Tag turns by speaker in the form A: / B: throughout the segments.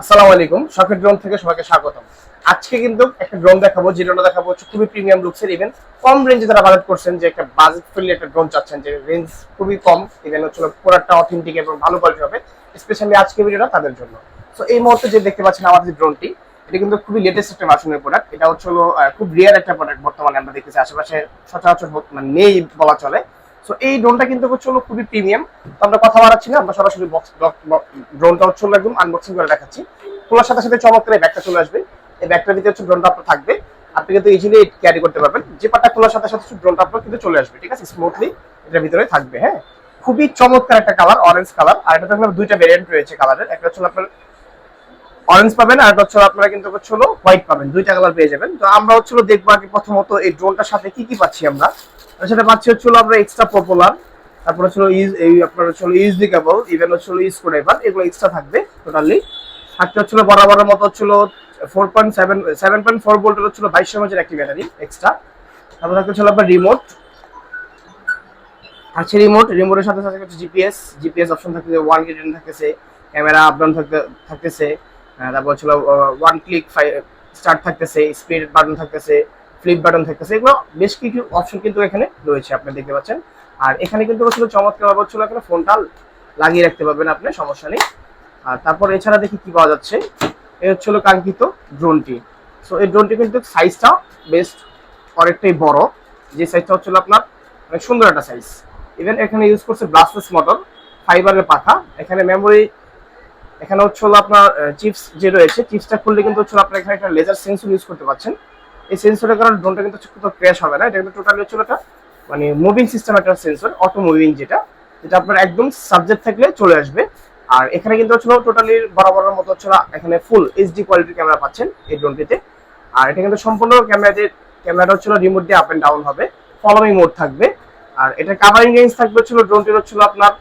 A: আসসালামু আলাইকুম, শখের ড্রোন থেকে সবাইকে স্বাগতম। আজকে কিন্তু একটা ড্রোন দেখাবো দেখাবো, হচ্ছে খুবই প্রিমিয়াম লুকসের ইভেন কম রেঞ্জে যারা বাজেট করছেন যে একটা বাজেট ফ্রেন্ডলি একটা ড্রোন চাচ্ছেন, যে রেঞ্জ খুবই কম ইভেন প্রোডাক্টটা অথেন্টিক এবং ভালো কোয়ালিটি হবে স্পেশালি আজকে ভিডিওটা তাদের জন্য। তো এই মুহূর্তে যে দেখতে পাচ্ছেন আমাদের ড্রোনটি এটা কিন্তু খুবই লেটেস্ট একটা ভার্সনের প্রোডাক্ট এটা হচ্ছে খুব রিয়ার একটা প্রোডাক্ট বর্তমানে আমরা দেখতেছি। আশেপাশে সচরাচর মানে নেই বলা চলে। সো এই ড্রোনটা কিন্তু হচ্ছে হলো খুবই প্রিমিয়াম তো আমরা কথা বাড়াচ্ছি না, আমরা সরাসরি বক্স ড্রোনটা হচ্ছে হলো একদম আনবক্সিং করে দেখাচ্ছি। খোলার সাথে সাথে চমৎকার ব্যাগটা চলে আসবে। এই ব্যাগটার ভিতরে হচ্ছে ড্রোনটা আপনার থাকবে। আপনি কিন্তু ইজিলি ক্যারি করতে পারবেন। যে পাটা খোলার সাথে সাথে ড্রোনটা আপনার কিন্তু চলে আসবে, ঠিক আছে? স্মুথলি এটার ভিতরে থাকবে হ্যাঁ? খুবই চমৎকার একটা কালার অরেঞ্জ কালার আর এটা আপনার দুইটা ভেরিয়েন্ট রয়েছে কালারের একটা হচ্ছে আপনার অরেঞ্জ পাবেন আর একটা হচ্ছে আপনারা কিন্তু হচ্ছে হলো হোয়াইট পাবেন। দুইটা কালার পেয়ে যাবেন। তো আমরা হচ্ছে দেখব আগে প্রথমত এই ড্রোনটার সাথে কি কি পাচ্ছি আমরা। সাথে পাচ্ছি হচ্ছে হলো আমরা এক্সট্রা পপুলার তারপর হচ্ছে ইজ এই আপনার হচ্ছে হলো ইউজলি কেবল ইভেন হচ্ছে হলো স্ক্রু ড্রাইভার এগুলো এক্সট্রা থাকবে টোটালি থাকতে হচ্ছিল বরাবরের মতো হচ্ছিল four point seven seven point four ভোল্টের হচ্ছিল বাইশ এমএচের একটি ব্যাটারি এক্সট্রা তারপর থাকতে হচ্ছিল আপনার রিমোট আছে রিমোট রিমোটের সাথে সাথে হচ্ছে জিপিএস জিপিএস অপশন থাকতেছে ওয়ান গেটেন থাকতেছে ক্যামেরা আপ ডাউন থাকতে, থাকতেছে তারপর হচ্ছিল ওয়ান ক্লিক স্টার্ট থাকতেছে স্পিড বাটন থাকতেছে। ফ্লিপ বাটন থাকতেছে। এগুলো বেশ কিছু অপশন কিন্তু এখানে রয়েছে, আপনি দেখতে পাচ্ছেন। আর এখানে কিন্তু হচ্ছিল চমৎকার ভাবে হচ্ছিল এখানে ফোনটা লাগিয়ে রাখতে পারবেন আপনি, সমস্যা নেই। আর তারপর এছাড়া দেখি কি পাওয়া যাচ্ছে। এ হচ্ছে হলো কাঙ্ক্ষিত ড্রোনটি সো এই ড্রোনটি কিন্তু সাইজটা বেস্ট অনেকটাই বড়। যে সাইজটা হচ্ছিল আপনার অনেক সুন্দর একটা সাইজ ইভেন এখানে ইউজ করছে ব্লাস্টলেস মোটর ফাইবারের পাখা। এখানে মেমোরি এখানে হচ্ছে আপনার চিপস যে রয়েছে চিপসটা খুললে কিন্তু হচ্ছে আপনার এখানে একটা লেজার সেন্সর ইউজ করতে পারছেন। এই সেন্সরের কারণে ড্রোনটা কিন্তু কোথাও ক্র্যাশ হবে না, এটা কিন্তু টোটালি হচ্ছে হলো একটা মানে মুভিং সিস্টেম একটা সেন্সর অটো মুভিং যেটা যেটা আপনার একদম সাবজেক্ট থাকলে চলে আসবে। আর এখানে কিন্তু হচ্ছে বরাবরের বরাবরের মতো হচ্ছে এখানে ফুল এইচডি কোয়ালিটির ক্যামেরা পাচ্ছেন এই ড্রোনটিতে আর এটা কিন্তু সম্পূর্ণ ক্যামেরাতে ক্যামেরাটা হচ্ছিল রিমোট দিয়ে আপ এন্ড ডাউন হবে ফলোইং মোড থাকবে। আর এটা কাভারিং রেঞ্জ থাকবে হচ্ছিল ড্রোনটির হচ্ছিল আপনার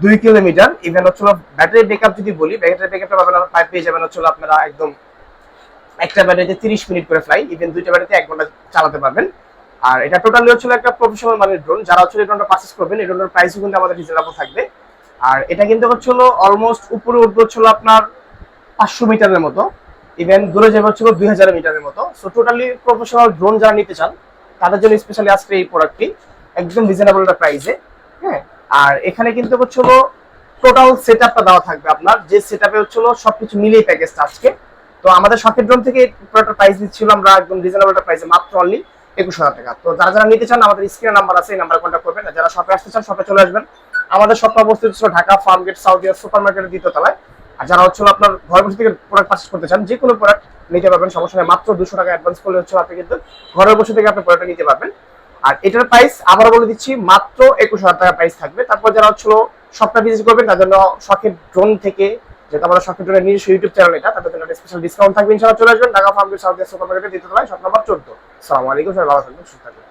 A: দুই কিলোমিটার ইভেন হচ্ছিল ব্যাটারি ব্যাকআপ যদি বলি ব্যাটারি ব্যাকআপটা পাবেন আপনার পেয়ে যাবেন হচ্ছিল আপনারা একদম একটা ব্যাটারিতে তিরিশ মিনিট করে ফ্লাই ইভেন দুইটা ব্যাটারিতে এক ঘণ্টা চালাতে পারবেন। আর এটা টোটালি হচ্ছিল একটা প্রফেশনাল মানের ড্রোন যারা হচ্ছে এই ড্রোনটা পারচেস করবেন, এই ড্রোনের প্রাইসও কিন্তু আমাদের রিজনেবল থাকবে। আর এটা কিন্তু হচ্ছিল অলমোস্ট উপরে উঠবে হচ্ছিল আপনার পাঁচশো মিটারের মতো ইভেন দূরে যাবে হচ্ছিল দুই হাজার মিটারের মতো। সো টোটালি প্রফেশনাল ড্রোন যারা নিতে চান, তাদের জন্য স্পেশালি আজকে এই প্রোডাক্টটি একদম রিজনেবল একটা প্রাইসে হ্যাঁ? আর এখানে কিন্তু হচ্ছিল টোটাল সেট আপটা দেওয়া থাকবে আপনার, যে সেট আপে হচ্ছিল সবকিছু মিলিয়ে প্যাকেজটা আজকে। তো আমাদের শখের ড্রোন থেকে প্রাইস দিচ্ছিল আমরা একদম রিজনেবল একটা প্রাইসে মাত্র অনলি একুশ হাজার টাকা। তো যারা যারা নিতে চান, আমাদের স্ক্রিনে নাম্বার আছে, এই নাম্বারে কন্ট্যাক্ট করবেন। যারা শপে আসতে চান শপে চলে আসবেন। আমাদের শপ অবস্থিত ছিল Dhaka farm gate south super মার্কেটের দ্বিতীয় তলায়। আর যারা হচ্ছে হলো আপনার ঘর বসে থেকে প্রোডাক্ট পারচেস করতে চান যে কোনো প্রোডাক্ট নিতে পারবেন, সমস্যা নেই। মাত্র দুশো টাকা অ্যাডভান্স করলে হচ্ছে আপনি কিন্তু ঘরের বসে থেকে আপনি প্রোডাক্ট নিতে পারবেন। আর এটার প্রাইস আবার বলে দিচ্ছি, মাত্র একুশ হাজার টাকা প্রাইস থাকবে। তারপর যারা হচ্ছিল সবটা ভিজিট করবেন তার জন্য শখের ড্রোন থেকে যেটা আমাদের নিজস্ব ইউটিউব চ্যানেল এটা, তাদের জন্য স্পেশাল ডিসকাউন্ট থাকবে, ইনশাআল্লাহ চলে আসবেন। Dhaka farm gate south super মার্কেটে দ্বিতীয় তলায়, শপ নম্বর চোদ্দ। সালামালাইকুম সবাই ভালো থাকবেন, সুস্থ থাকবেন।